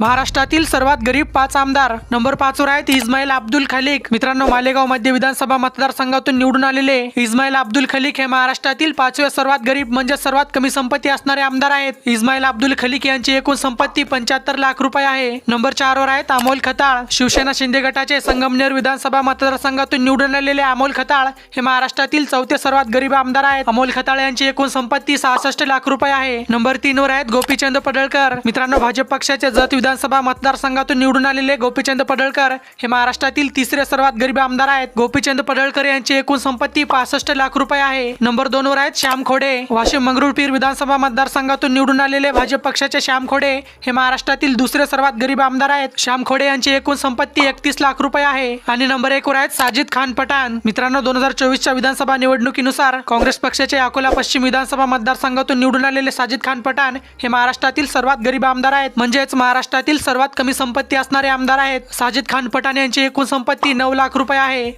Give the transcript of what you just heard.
महाराष्ट्रातील सर्वात गरीब पाच आमदार. नंबर पाचवर आहेत इस्माईल अब्दुल खलिक. मित्रांनो मालेगाव मध्य विधानसभा मतदारसंघातून निवडून आलेले इस्माईल अब्दुल खलिक हे महाराष्ट्रातील पाचवे सर्वात गरीब म्हणजे सर्वात कमी संपत्ती असणारे आमदार आहेत. इस्माईल अब्दुल खलिक यांची एकूण संपत्ती पंच्याहत्तर लाख रुपये आहे. नंबर चारवर आहेत अमोल खताळ. शिवसेना शिंदे गटाचे संगमनेर विधानसभा मतदारसंघातून निवडून आलेले अमोल खताळ हे महाराष्ट्रातील चौथे सर्वात गरीब आमदार आहेत. अमोल खताळ यांची एकूण संपत्ती सहासष्ट लाख रुपये आहे. नंबर तीनवर आहेत गोपीचंद पडळकर. मित्रांनो भाजप पक्षाचे जत विधानसभा मतदारसंघातून निवडून आलेले गोपीचंद पडळकर हे महाराष्ट्रातील तिसरे सर्वात गरीब आमदार आहेत. गोपीचंद पडळकर यांची एकूण संपत्ती पासष्ट लाख रुपये आहे. नंबर दोन वर आहेत श्याम खोडे. वाशिम मंगरुळपीर विधानसभा मतदारसंघातून निवडून आलेले भाजप पक्षाचे श्याम खोडे हे महाराष्ट्रातील दुसरे सर्वात गरीब आमदार आहेत. श्याम खोडे यांची एकूण संपत्ती एकतीस लाख रुपये आहे. आणि नंबर एक वर आहेत साजिद खान पठाण. मित्रांनो दोन हजार चोवीसच्या विधानसभा निवडणुकीनुसार काँग्रेस पक्षाचे अकोला पश्चिम विधानसभा मतदारसंघातून निवडून आलेले साजिद खान पठाण हे महाराष्ट्रातील सर्वात गरीब आमदार आहेत. म्हणजेच महाराष्ट्र महाराष्ट्रातील सर्वात कमी संपत्ती असणारे आमदार आहेत. साजिद खान पठाण यांची एकूण संपत्ती नऊ लाख रुपये आहे.